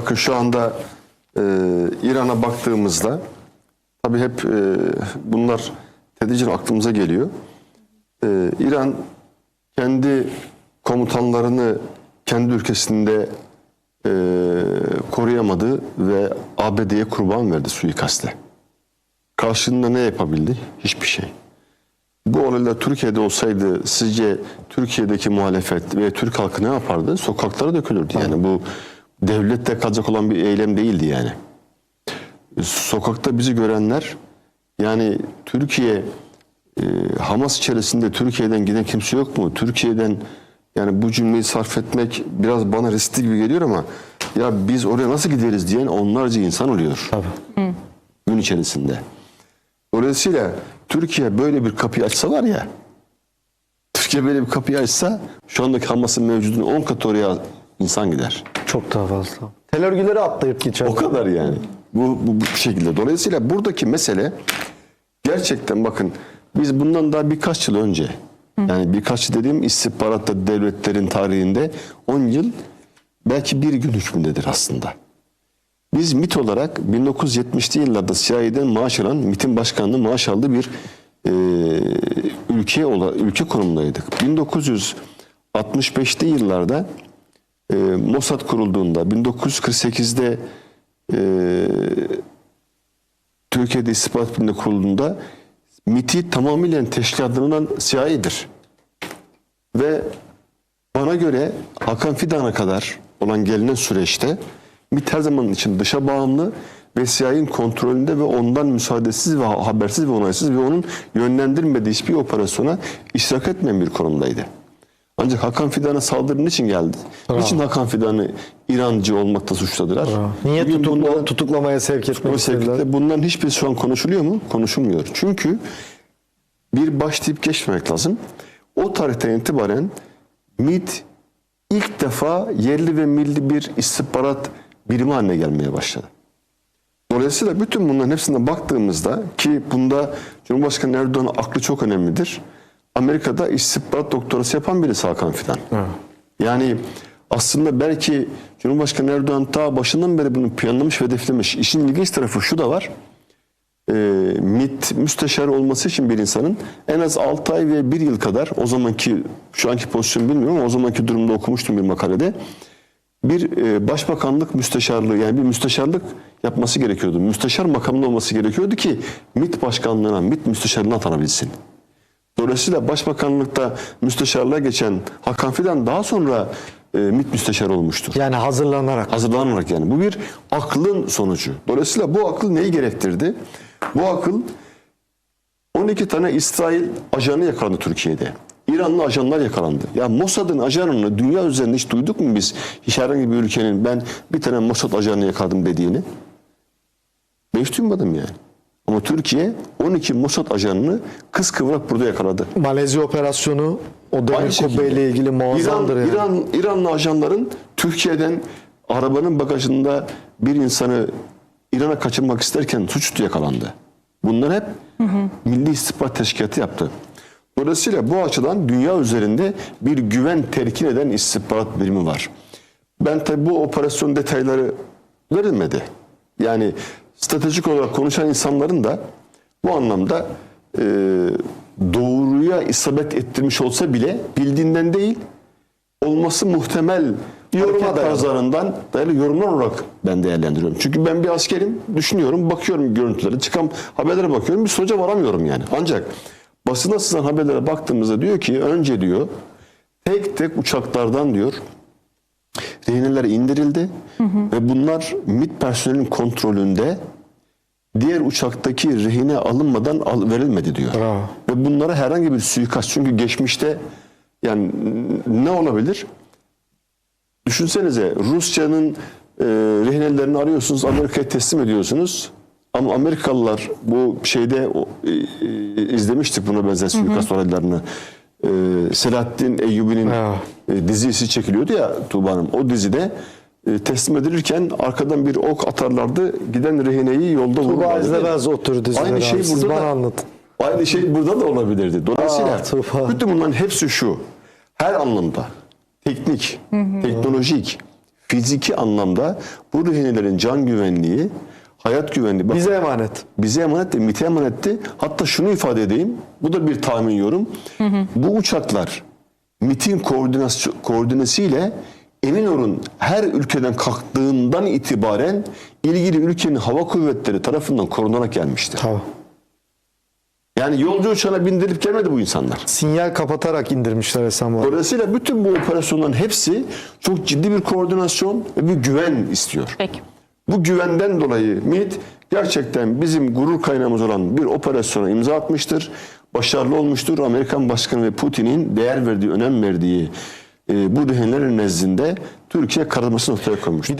bakın şu anda e, İran'a baktığımızda tabii hep e, bunlar tedricen aklımıza geliyor. E, İran kendi komutanlarını kendi ülkesinde e, koruyamadı ve ABD'ye kurban verdi suikastle. Karşılığında ne yapabildi? Hiçbir şey. Bu olaylar Türkiye'de olsaydı sizce Türkiye'deki muhalefet ve Türk halkı ne yapardı? Sokaklara dökülürdü. Yani bu devlette kalacak olan bir eylem değildi yani. Sokakta bizi görenler yani Türkiye e, Hamas içerisinde Türkiye'den giden kimse yok mu? Türkiye'den yani bu cümleyi sarf etmek biraz bana riskli gibi geliyor ama ya biz oraya nasıl gideriz diyen onlarca insan oluyor Tabii. gün içerisinde. Dolayısıyla Türkiye böyle bir kapıyı açsa var ya, Türkiye böyle bir kapıyı açsa şu andaki Hamas'ın mevcudun 10 katı oraya insan gider. Çok daha fazla. Tel örgüleri atlayıp geçer. O kadar yani. Bu, bu, bu şekilde. Dolayısıyla buradaki mesele gerçekten bakın biz bundan daha birkaç yıl önce yani birkaç dediğim istihbaratta devletlerin tarihinde 10 yıl belki bir gün hükmündedir aslında. Biz MIT olarak 1970'li yıllarda CIA'den maaş alan, MIT'in başkanlığı maaş aldığı bir e, ülke ola, ülke konumundaydık. 1965'li yıllarda e, Mossad kurulduğunda, 1948'de e, Türkiye'de istihbarat birliği kurulduğunda MIT'i tamamıyla teşkil edilen CIA'dir. Ve bana göre Hakan Fidan'a kadar olan gelinen süreçte MİT her zaman için dışa bağımlı ve CIA'nin kontrolünde ve ondan müsaadesiz ve habersiz ve onaysız ve onun yönlendirmediği hiçbir operasyona iştirak etmeyen bir konumdaydı. Ancak Hakan Fidan'a saldırı niçin geldi? Niçin Hakan Fidan'ı İrancı olmakta suçladılar? Niye Bugün tutukla, bundan- tutuklamaya sevk etmek istediler? bunların hiçbirisi şu an konuşuluyor mu? Konuşulmuyor. Çünkü bir baş deyip geçmemek lazım. O tarihten itibaren MİT ilk defa yerli ve milli bir istihbarat birimi haline gelmeye başladı. Dolayısıyla bütün bunların hepsine baktığımızda ki bunda Cumhurbaşkanı Erdoğan'ın aklı çok önemlidir. Amerika'da istihbarat doktorası yapan birisi Hakan Fidan. Yani aslında belki Cumhurbaşkanı Erdoğan ta başından beri bunu planlamış ve hedeflemiş. İşin ilginç tarafı şu da var. Ee, MİT müsteşarı olması için bir insanın en az 6 ay ve 1 yıl kadar o zamanki şu anki pozisyon bilmiyorum ama o zamanki durumda okumuştum bir makalede bir e, başbakanlık müsteşarlığı yani bir müsteşarlık yapması gerekiyordu. Müsteşar makamında olması gerekiyordu ki MİT başkanlığına, MİT müsteşarlığına atanabilsin. Dolayısıyla başbakanlıkta müsteşarlığa geçen Hakan Fidan daha sonra e, MİT müsteşarı olmuştur. Yani hazırlanarak. Hazırlanarak yani. Bu bir aklın sonucu. Dolayısıyla bu akıl neyi gerektirdi? Bu akıl 12 tane İsrail ajanı yakalandı Türkiye'de. İranlı ajanlar yakalandı. Ya Mossad'ın ajanını dünya üzerinde hiç duyduk mu biz? Hiç herhangi bir ülkenin ben bir tane Mossad ajanı yakaladım dediğini. Ben hiç duymadım yani. Ama Türkiye 12 Mossad ajanını kıskıvrak burada yakaladı. Malezya operasyonu o demir kubbeyle ilgili muazzamdır İran, yani. İran, İranlı ajanların Türkiye'den arabanın bagajında bir insanı İran'a kaçırmak isterken suçüstü yakalandı. Bunlar hep Milli İstihbarat Teşkilatı yaptı. Dolayısıyla bu açıdan dünya üzerinde bir güven terkin eden istihbarat birimi var. Ben tabi bu operasyon detayları verilmedi. Yani stratejik olarak konuşan insanların da bu anlamda e, doğruya isabet ettirmiş olsa bile bildiğinden değil olması muhtemel Yoruma tarzlarından dayalı yorumlar olarak ben değerlendiriyorum. Çünkü ben bir askerim, düşünüyorum, bakıyorum görüntülere, çıkan haberlere bakıyorum, bir sonuca varamıyorum yani. Ancak basına sızan haberlere baktığımızda diyor ki önce diyor tek tek uçaklardan diyor rehineler indirildi ve bunlar MİT personelin kontrolünde diğer uçaktaki rehine alınmadan al, verilmedi diyor. Bravo. Ve bunlara herhangi bir suikast çünkü geçmişte yani ne olabilir? Düşünsenize Rusya'nın e, rehinelerini arıyorsunuz, Amerika'ya teslim ediyorsunuz. Ama Amerikalılar bu şeyde o, e, e, izlemiştik buna benzer suikast olaylarını. E, Selahattin Eyyubi'nin e, dizisi çekiliyordu ya Tuğba Hanım. O dizide teslim edilirken arkadan bir ok atarlardı. Giden rehineyi yolda vururlardı. izlemez o tür dizileri Aynı şey abi. Burada da, anlatın. Aynı şey burada da olabilirdi. Dolayısıyla Aa, bütün bunların hepsi şu. Her anlamda teknik, teknolojik, fiziki anlamda bu rehinelerin can güvenliği, hayat güvenliği. Bak, Bize emanet. bize emanet de MİT'e emanetti. Hatta şunu ifade edeyim. Bu da bir tahmin yorum. Bu uçaklar MİT'in koordinasyon, koordinesiyle Eminönü'nün her ülkeden kalktığından itibaren ilgili ülkenin hava kuvvetleri tarafından korunarak gelmiştir. Tabii. Yani yolcu uçağına bindirip gelmedi bu insanlar. Sinyal kapatarak indirmişler Esenboğa. Dolayısıyla bütün bu operasyonların hepsi çok ciddi bir koordinasyon ve bir güven istiyor. Peki. Bu güvenden dolayı MİT gerçekten bizim gurur kaynağımız olan bir operasyona imza atmıştır. Başarılı olmuştur. Amerikan Başkanı ve Putin'in değer verdiği, önem verdiği bu rehinlerin nezdinde Türkiye karamasını ortaya koymuştur.